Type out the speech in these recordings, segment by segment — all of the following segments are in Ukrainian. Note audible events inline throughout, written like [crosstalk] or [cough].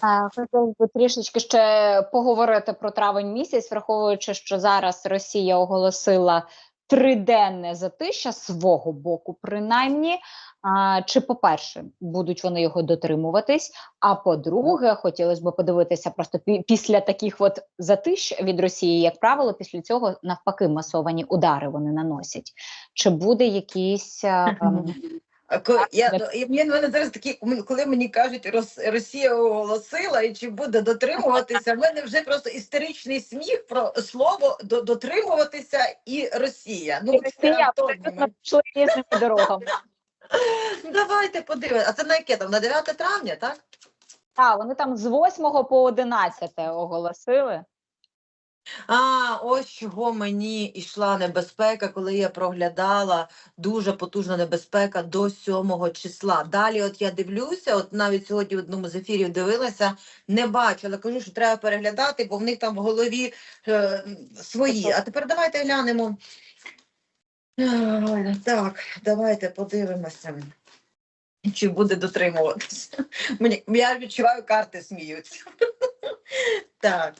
А, Хотілося б трішечки ще поговорити про травень місяць, враховуючи, що зараз Росія оголосила триденне затища свого боку, принаймні. А, чи, по-перше, будуть вони його дотримуватись? А по-друге, хотілося б подивитися просто пі- після таких от затищ від Росії, як правило, після цього навпаки масовані удари вони наносять. Чи буде якийсь а, ем, А ко- Я, ну, і мені мене зараз такі, коли мені кажуть, Рос- Росія оголосила і чи буде дотримуватися, в мене вже просто істеричний сміх про слово «до- дотримуватися і Росія. Ну, Росія пішли різними дорогами? [laughs] Давайте подивимося. А це на яке там? На 9 травня, так? Так, вони там з 8 по 11 оголосили. А, ось чого мені йшла небезпека, коли я проглядала дуже потужна небезпека до 7 числа. Далі, от я дивлюся, от навіть сьогодні в одному з ефірів дивилася, не бачу, але кажу, що треба переглядати, бо в них там в голові е, свої. А тепер давайте глянемо. Е, Так, давайте подивимося. Чи буде дотримуватися? Мені, я відчуваю, карти сміються. [laughs] Так.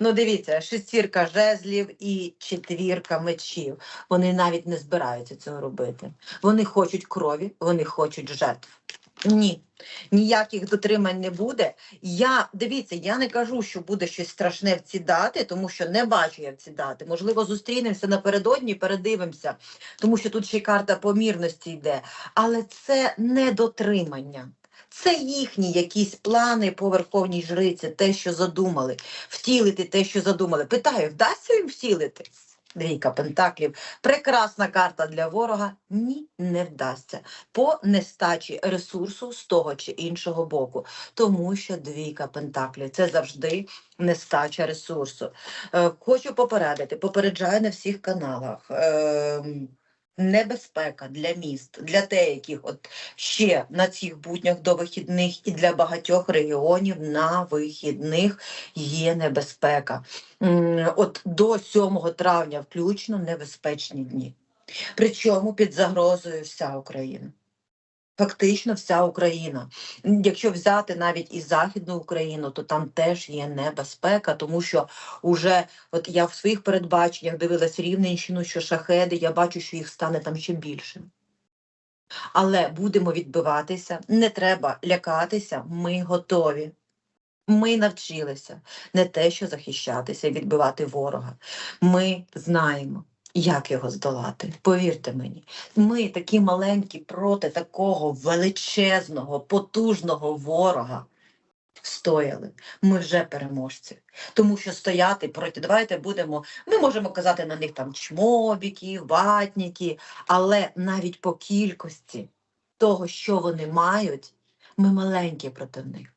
Ну, дивіться, шестірка жезлів і четвірка мечів. Вони навіть не збираються цього робити. Вони хочуть крові, вони хочуть жертв. Ні, ніяких дотримань не буде. Я дивіться, я не кажу, що буде щось страшне в ці дати, тому що не бачу я в ці дати. Можливо, зустрінемося напередодні, передивимося, тому що тут ще й карта помірності йде. Але це не дотримання. Це їхні якісь плани по верховній жриці, те, що задумали, втілити те, що задумали. Питаю, вдасться їм втілити? Двійка пентаклів. Прекрасна карта для ворога. Ні, не вдасться. По нестачі ресурсу з того чи іншого боку. Тому що двійка пентаклів це завжди нестача ресурсу. Е, хочу попередити, попереджаю на всіх каналах. Е, Небезпека для міст, для деяких, от ще на цих буднях до вихідних і для багатьох регіонів на вихідних є небезпека. От до 7 травня включно небезпечні дні. Причому під загрозою вся Україна. Фактично вся Україна. Якщо взяти навіть і Західну Україну, то там теж є небезпека, тому що уже от я в своїх передбаченнях дивилась Рівненщину, що шахеди, я бачу, що їх стане там ще більше. Але будемо відбиватися, не треба лякатися, ми готові. Ми навчилися не те, що захищатися і відбивати ворога. Ми знаємо, як його здолати. Повірте мені, ми такі маленькі проти такого величезного, потужного ворога стояли. Ми вже переможці. Тому що стояти проти, давайте будемо, ми можемо казати на них там чмобіки, ватніки, але навіть по кількості того, що вони мають, ми маленькі проти них.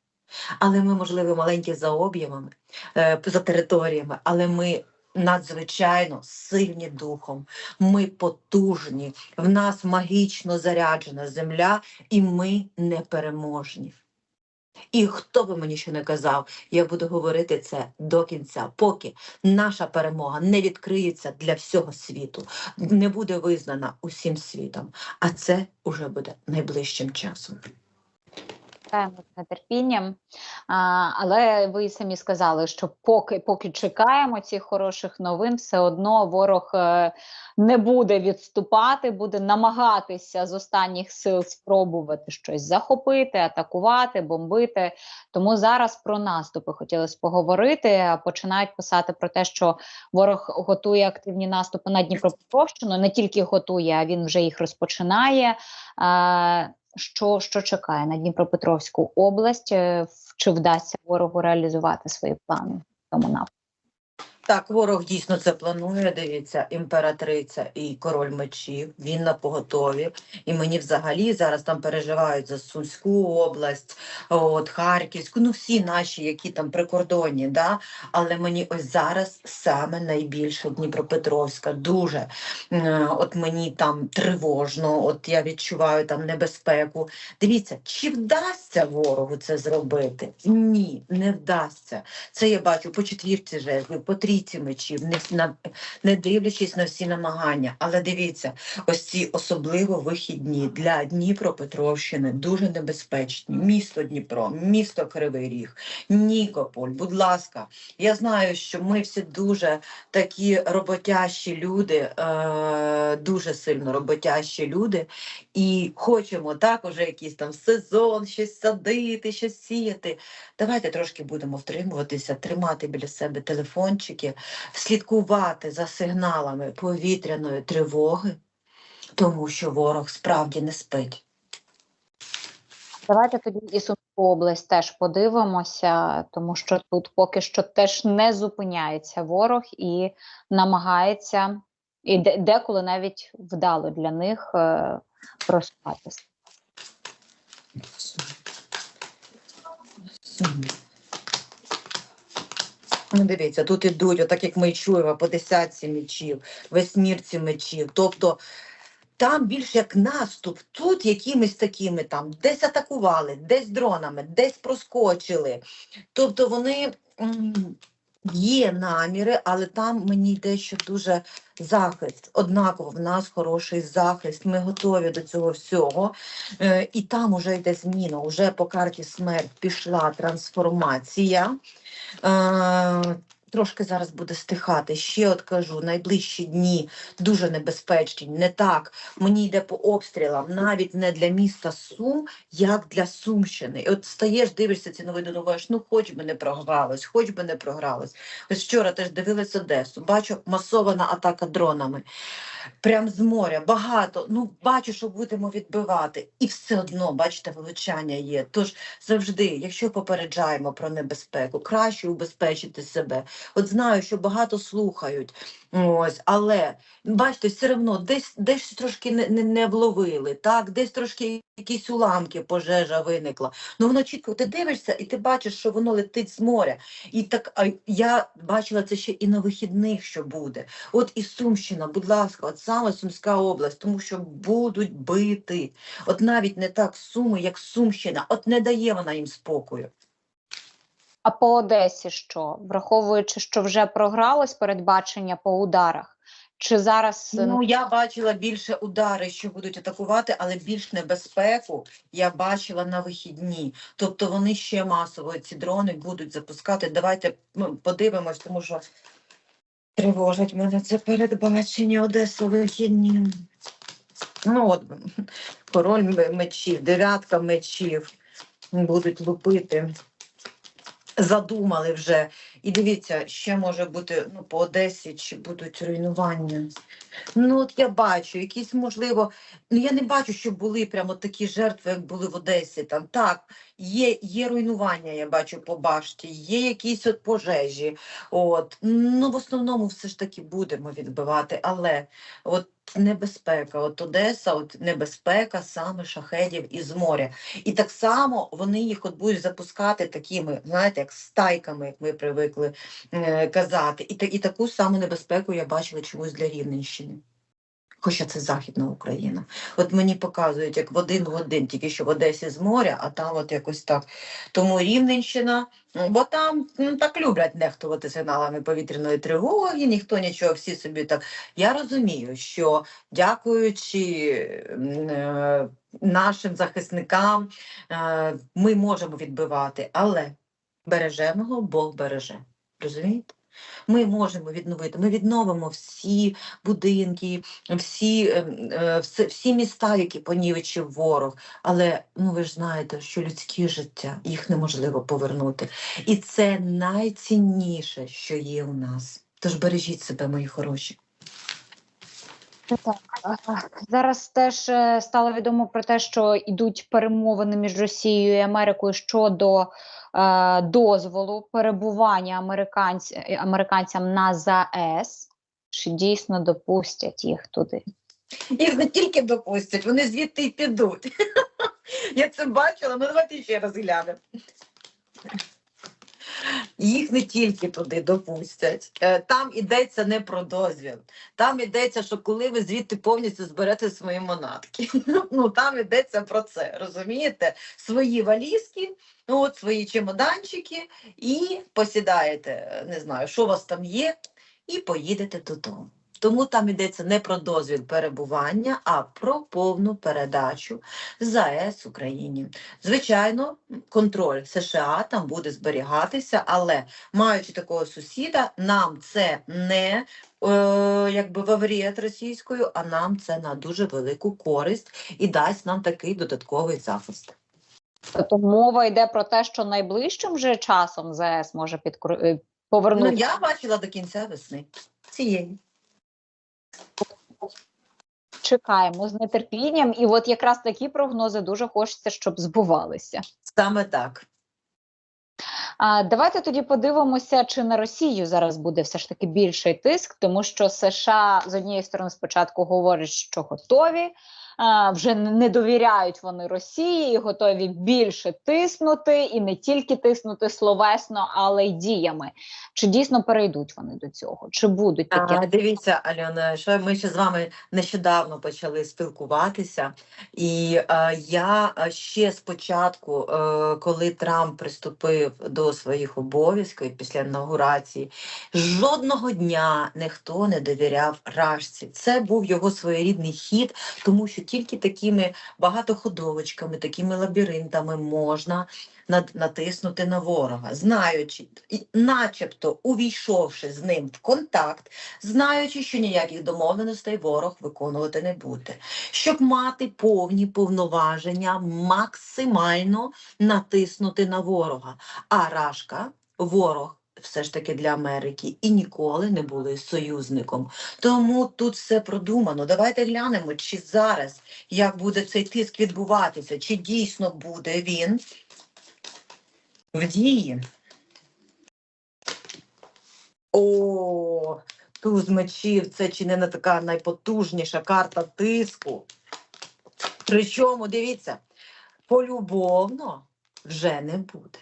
Але ми, можливо, маленькі за об'ємами, е, за територіями, але ми надзвичайно сильні духом. Ми потужні, в нас магічно заряджена земля, і ми непереможні. І хто би мені що не казав, я буду говорити це до кінця, поки наша перемога не відкриється для всього світу, не буде визнана усім світом. А це уже буде найближчим часом. Чекаємо з нетерпінням. Але ви самі сказали, що поки, поки чекаємо цих хороших новин, все одно ворог е, не буде відступати, буде намагатися з останніх сил спробувати щось захопити, атакувати, бомбити. Тому зараз про наступи хотілося поговорити. Починають писати про те, що ворог готує активні наступи на Дніпропетровщину. Не тільки готує, а він вже їх розпочинає. Що, що чекає на Дніпропетровську область? Е, Чи вдасться ворогу реалізувати свої плани в цьому напрямку? Так, ворог дійсно це планує. Дивіться, імператриця і король мечів. Він на поготові. І мені взагалі зараз там переживають за Сумську область, от Харківську, ну всі наші, які там прикордонні, да. Але мені ось зараз саме найбільше Дніпропетровська. Дуже от мені там тривожно, от я відчуваю там небезпеку. Дивіться, чи вдасться ворогу це зробити? Ні, не вдасться. Це я бачу по четвірці жезлів, по трійці трійці мечів, не, не дивлячись на всі намагання. Але дивіться, ось ці особливо вихідні для Дніпропетровщини дуже небезпечні. Місто Дніпро, місто Кривий Ріг, Нікополь. Будь ласка, я знаю, що ми всі дуже такі роботящі люди, е, дуже сильно роботящі люди, і хочемо так уже якийсь там сезон, щось садити, щось сіяти. Давайте трошки будемо втримуватися, тримати біля себе телефончики, слідкувати за сигналами повітряної тривоги, тому що ворог справді не спить. Давайте тоді і Сумську область теж подивимося, тому що тут поки що теж не зупиняється ворог і намагається, і деколи навіть вдало для них е, просуватися. Ну, дивіться, тут ідуть, отак як ми чуємо, по десятці мечів, восьмірці мечів. Тобто там більш як наступ, тут якимись такими там десь атакували, десь дронами, десь проскочили. Тобто вони є наміри, але там мені йде ще дуже захист. Однаково в нас хороший захист, ми готові до цього всього. Е, і там уже йде зміна, уже по карті смерть пішла трансформація. Е, Трошки зараз буде стихати. Ще от кажу, найближчі дні дуже небезпечні. Не так. Мені йде по обстрілам, навіть не для міста Сум, як для Сумщини. І от стаєш, дивишся ці новини, думаєш, ну хоч би не програлось, хоч би не програлось. Ось вчора теж дивилась Одесу. Бачу масована атака дронами. Прям з моря, багато. Ну, бачу, що будемо відбивати. І все одно, бачите, вилучання є. Тож завжди, якщо попереджаємо про небезпеку, краще убезпечити себе. От знаю, що багато слухають, ось, але бачите, все одно десь, десь трошки не, не, не вловили, так, десь трошки якісь уламки, пожежа виникла. Ну воно чітко ти дивишся, і ти бачиш, що воно летить з моря. І так я бачила це ще і на вихідних, що буде. От і Сумщина, будь ласка, саме Сумська область, тому що будуть бити. От навіть не так Суми, як Сумщина, от не дає вона їм спокою. А по Одесі що? Враховуючи, що вже програлось передбачення по ударах, чи зараз е, Ну, я бачила більше удари, що будуть атакувати, але більш небезпеку я бачила на вихідні. Тобто вони ще масово ці дрони будуть запускати. Давайте ну, подивимось, тому що тривожить мене це передбачення Одеси вихідні. Ну от король мечів, дев'ятка мечів будуть лупити. Задумали вже. І дивіться, ще може бути ну, по Одесі, чи будуть руйнування. Ну, от я бачу, якісь, можливо, ну я не бачу, що були прямо такі жертви, як були в Одесі. Там так, є, є руйнування, я бачу по башті, є якісь от пожежі. От. Ну, в основному все ж таки будемо відбивати, але от небезпека, от Одеса, от небезпека саме шахедів із моря. І так само вони їх от будуть запускати такими, знаєте, як стайками, як ми привикли е, казати. І, та- і таку саму небезпеку я бачила чомусь для Рівненщини. Хоча це Західна Україна. От мені показують, як в один в один, тільки що в Одесі з моря, а там от якось так. Тому Рівненщина, бо там ну, так люблять нехтувати сигналами повітряної тривоги, ніхто нічого, всі собі так. Я розумію, що дякуючи е, нашим захисникам, е, ми можемо відбивати, але береженого Бог береже. Розумієте? Ми можемо відновити. Ми відновимо всі будинки, всі, е, е, всі міста, які понівечив ворог. Але ну ви ж знаєте, що людські життя їх неможливо повернути. І це найцінніше, що є у нас. Тож бережіть себе, мої хороші. Так, зараз теж е, стало відомо про те, що йдуть перемовини між Росією і Америкою щодо е, дозволу перебування американць, американцям на ЗАЕС. Чи дійсно допустять їх туди? Їх не тільки допустять, вони звідти й підуть. [laughs] Я це бачила, ну давайте ще раз глянемо. Їх не тільки туди допустять. Е, Там йдеться не про дозвіл. Там йдеться, що коли ви звідти повністю зберете свої манатки. [laughs] Ну там йдеться про це. Розумієте? Свої валізки, ну от свої чемоданчики, і посідаєте, е, не знаю, що у вас там є, і поїдете додому. Тому там йдеться не про дозвіл перебування, а про повну передачу ЗАЕС Україні. Звичайно, контроль США там буде зберігатися, але маючи такого сусіда, нам це не е, якби в авріат російською, а нам це на дуже велику користь і дасть нам такий додатковий захист. Тобто мова йде про те, що найближчим же часом ЗС може підкру... е, Ну, повернути. я бачила до кінця весни цієї. Чекаємо з нетерпінням, і от якраз такі прогнози дуже хочеться, щоб збувалися. Саме так. А давайте тоді подивимося, чи на Росію зараз буде все ж таки більший тиск, тому що США з однієї сторони спочатку говорять, що готові. Вже не не довіряють вони Росії і готові більше тиснути, і не тільки тиснути словесно, але й діями. Чи дійсно перейдуть вони до цього? Чи будуть такі? А, дивіться, Альона, що ми ще з вами нещодавно почали спілкуватися, і е, я е, ще спочатку, е, коли Трамп приступив до своїх обов'язків після інаугурації, жодного дня ніхто не довіряв Рашці. Це був його своєрідний хід, тому що тільки такими багатоходовочками, такими лабіринтами можна натиснути на ворога, знаючи, начебто увійшовши з ним в контакт, знаючи, що ніяких домовленостей ворог виконувати не буде, щоб мати повні повноваження, максимально натиснути на ворога. А Рашка, ворог. Все ж таки для Америки і ніколи не були союзником. Тому тут все продумано. Давайте глянемо, чи зараз як буде цей тиск відбуватися, чи дійсно буде він в дії. О, туз мечів це чи не така найпотужніша карта тиску. Причому, дивіться, полюбовно вже не буде.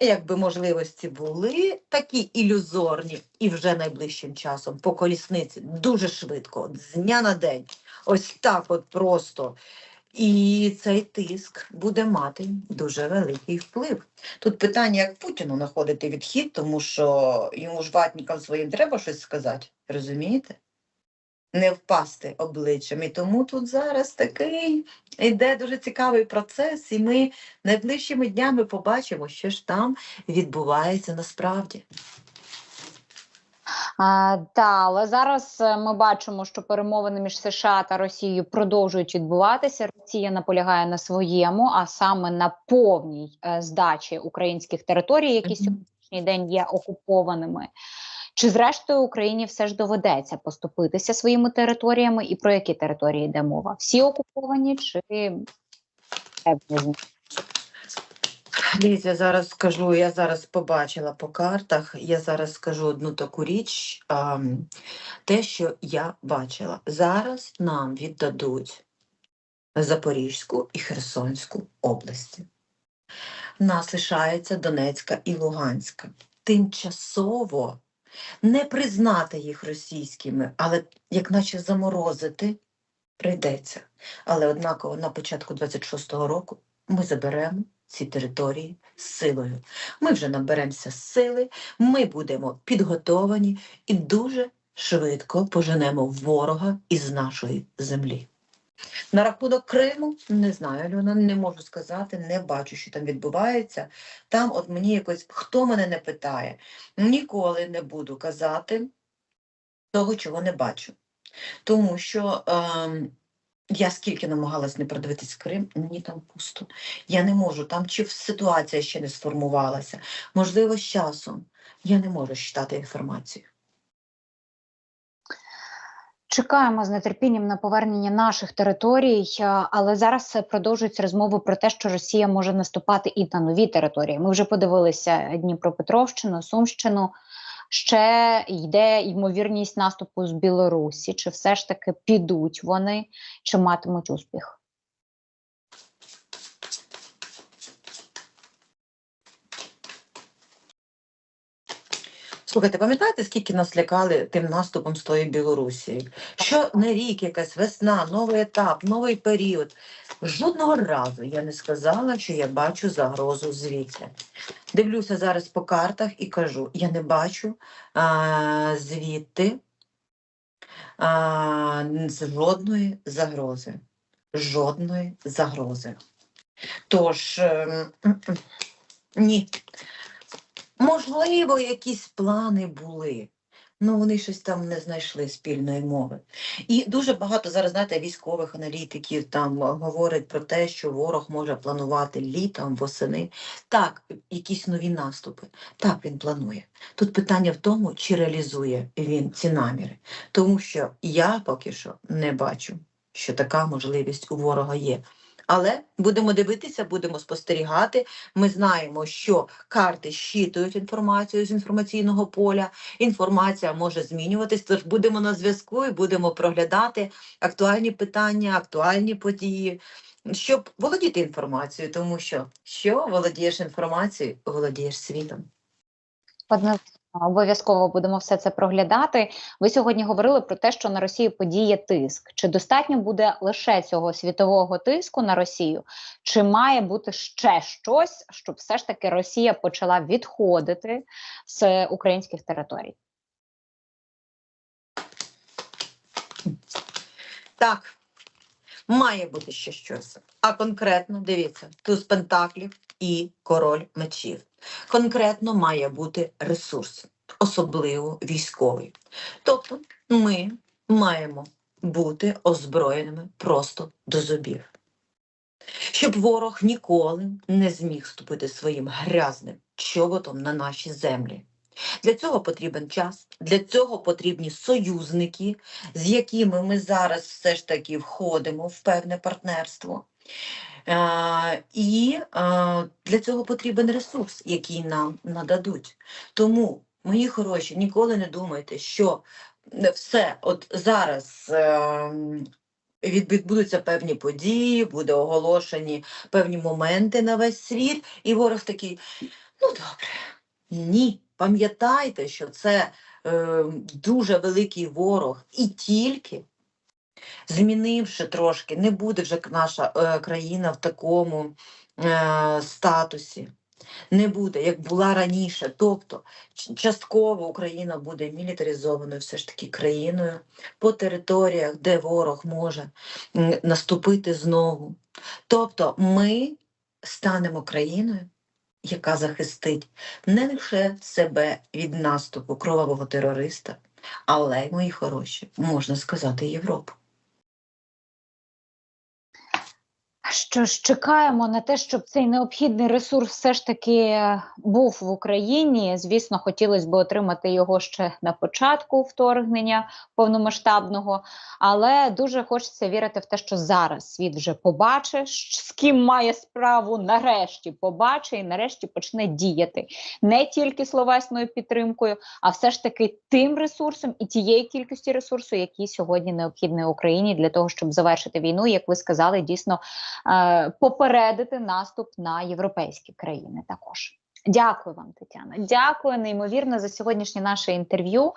Якби можливості були такі ілюзорні, і вже найближчим часом по колісниці дуже швидко, з дня на день, ось так от просто. І цей тиск буде мати дуже великий вплив. Тут питання, як Путіну знаходити відхід, тому що йому ж ватникам своїм треба щось сказати, розумієте? Не впасти обличчям. І тому тут зараз такий йде дуже цікавий процес, і ми найближчими днями побачимо, що ж там відбувається насправді. А, та, але зараз е, ми бачимо, що перемовини між США та Росією продовжують відбуватися. Росія наполягає на своєму, а саме на повній е, здачі українських територій, які сьогоднішній день є окупованими. Чи зрештою Україні все ж доведеться поступитися своїми територіями, і про які території йде мова? Всі окуповані чи певні з них? Дивіться, я зараз скажу, я зараз побачила по картах, я зараз скажу одну таку річ, ам, те, що я бачила. Зараз нам віддадуть Запорізьку і Херсонську області. Нас лишається Донецька і Луганська. Тимчасово не признати їх російськими, але як наче заморозити прийдеться. Але однаково на початку 26-го року ми заберемо ці території силою. Ми вже наберемося сили, ми будемо підготовані і дуже швидко поженемо ворога із нашої землі. На рахунок Криму не знаю, Альона, не можу сказати, не бачу, що там відбувається. Там, от мені якось, хто мене не питає, ніколи не буду казати того, чого не бачу. Тому що ем, я скільки намагалась не продивитись Крим, мені там пусто. Я не можу, там чи ситуація ще не сформувалася. Можливо, з часом я не можу читати інформацію. Чекаємо з нетерпінням на повернення наших територій, е, але зараз продовжуються розмови про те, що Росія може наступати і на нові території. Ми вже подивилися Дніпропетровщину, Сумщину. Ще йде ймовірність наступу з Білорусі. Чи все ж таки підуть вони, чи матимуть успіх? Слухайте, пам'ятаєте, скільки нас лякали тим наступом з тої Білорусі? Що не рік, якась весна, новий етап, новий період. Жодного разу я не сказала, що я бачу загрозу звідти. Дивлюся зараз по картах і кажу: я не бачу а, звідти а, жодної загрози. Жодної загрози. Тож, ем, ні. Можливо, якісь плани були. Ну, вони щось там не знайшли спільної мови. І дуже багато зараз, знаєте, військових аналітиків там говорять про те, що ворог може планувати літом, восени. Так, якісь нові наступи. Так, він планує. Тут питання в тому, чи реалізує він ці наміри. Тому що я поки що не бачу, що така можливість у ворога є. Але будемо дивитися, будемо спостерігати. Ми знаємо, що карти щитують інформацію з інформаційного поля. Інформація може змінюватись, тож будемо на зв'язку і будемо проглядати актуальні питання, актуальні події, щоб володіти інформацією, тому що що володієш інформацією, володієш світом. Однозначно, обов'язково будемо все це проглядати. Ви сьогодні говорили про те, що на Росію подіє тиск. Чи достатньо буде лише цього світового тиску на Росію, чи має бути ще щось, щоб все ж таки Росія почала відходити з українських територій? Так, має бути ще щось. А конкретно, дивіться, туз пентаклів і король мечів. Конкретно має бути ресурс, особливо військовий. Тобто ми маємо бути озброєними просто до зубів. Щоб ворог ніколи не зміг ступити своїм грязним чоботом на наші землі. Для цього потрібен час, для цього потрібні союзники, з якими ми зараз все ж таки входимо в певне партнерство. Е, і е, для цього потрібен ресурс, який нам нададуть. Тому, мої хороші, ніколи не думайте, що все от зараз. е, Відбудуться певні події, буде оголошені певні моменти на весь світ, і ворог такий: ну добре, ні. Пам'ятайте, що це е, дуже великий ворог, і тільки змінивши трошки, не буде вже наша е, країна в такому е, статусі. Не буде, як була раніше. Тобто частково Україна буде мілітаризованою все ж таки країною по територіях, де ворог може наступити знову. Тобто ми станемо країною, яка захистить не лише себе від наступу кровавого терориста, але мої хороші, можна сказати, Європу. Що ж, чекаємо на те, щоб цей необхідний ресурс все ж таки е, був в Україні. Звісно, хотілося б отримати його ще на початку вторгнення повномасштабного, але дуже хочеться вірити в те, що зараз світ вже побачить, з ким має справу. Нарешті побачить і нарешті почне діяти не тільки словесною підтримкою, а все ж таки тим ресурсом і тією кількості ресурсу, який сьогодні необхідний Україні для того, щоб завершити війну, як ви сказали, дійсно попередити наступ на європейські країни також. Дякую вам, Тетяна. Дякую неймовірно за сьогоднішнє наше інтерв'ю.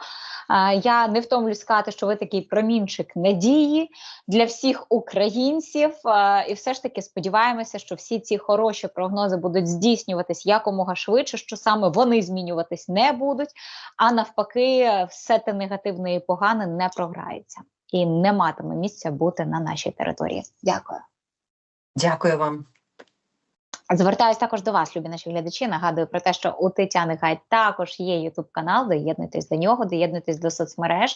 Е, я не втомлюсь сказати, що ви такий промінчик надії для всіх українців. Е, і все ж таки сподіваємося, що всі ці хороші прогнози будуть здійснюватись якомога швидше, що саме вони змінюватись не будуть, а навпаки, все те негативне і погане не програється і не матиме місця бути на нашій території. Дякую. Дякую вам. Звертаюсь також до вас, любі наші глядачі. Нагадую про те, що у Тетяни Гай також є Ютуб канал. Доєднуйтесь до нього, доєднуйтесь до соцмереж,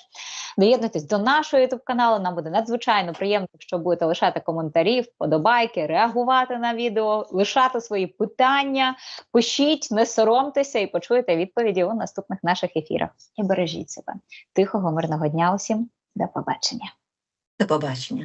доєднуйтесь до нашого Ютуб каналу. Нам буде надзвичайно приємно, якщо будете лишати коментарі, вподобайки, реагувати на відео, лишати свої питання. Пишіть, не соромтеся і почуєте відповіді у наступних наших ефірах. І бережіть себе. Тихого, мирного дня усім. До побачення. До побачення.